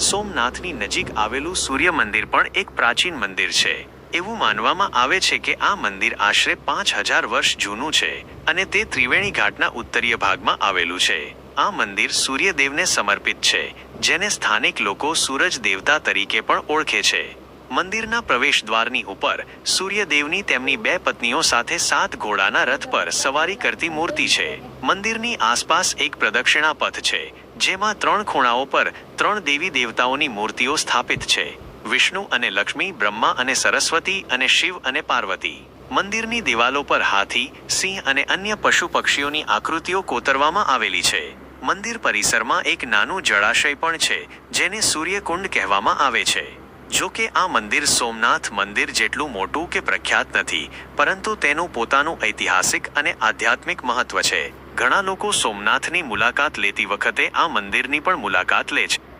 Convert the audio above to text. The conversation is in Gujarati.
સોમનાથની નજીક આવેલું સૂર્ય મંદિર પણ એક પ્રાચીન મંદિર છે. એવું માનવામાં આવે છે કે આ મંદિર આશરે પાંચ હજાર વર્ષ જૂનું છે અને તે ત્રિવેણી ઘાટના ઉત્તરીય ભાગમાં આવેલું છે. આ મંદિર સૂર્યદેવને સમર્પિત છે, જેને સ્થાનિક લોકો સૂરજ દેવતા તરીકે પણ ઓળખે છે. મંદિરના પ્રવેશ દ્વારની ઉપર સૂર્યદેવની તેમની બે પત્નીઓ સાથે સાત ઘોડાના રથ પર સવારી કરતી મૂર્તિ છે. મંદિરની આસપાસ એક પ્રદક્ષિણા પથ છે, જેમાં ત્રણ ખૂણાઓ પર ત્રણ દેવી દેવતાઓની મૂર્તિઓ સ્થાપિત છે. વિષ્ણુ અને લક્ષ્મી, બ્રહ્મા અને સરસ્વતી અને શિવ અને પાર્વતી. મંદિરની દિવાલો પર હાથી, સિંહ અને અન્ય પશુ પક્ષીઓની આકૃતિઓ કોતરવામાં આવેલી છે. મંદિર પરિસરમાં એક નાનું જળાશય પણ છે, જેને સૂર્યકુંડ કહેવામાં આવે છે. જો કે આ મંદિર સોમનાથ મંદિર જેટલું મોટું કે પ્રખ્યાત નથી, પરંતુ તેનું પોતાનું ઐતિહાસિક અને આધ્યાત્મિક મહત્વ છે. ઘણા લોકો સોમનાથની મુલાકાત લેતી વખતે આ મંદિરની પણ મુલાકાત લે છે.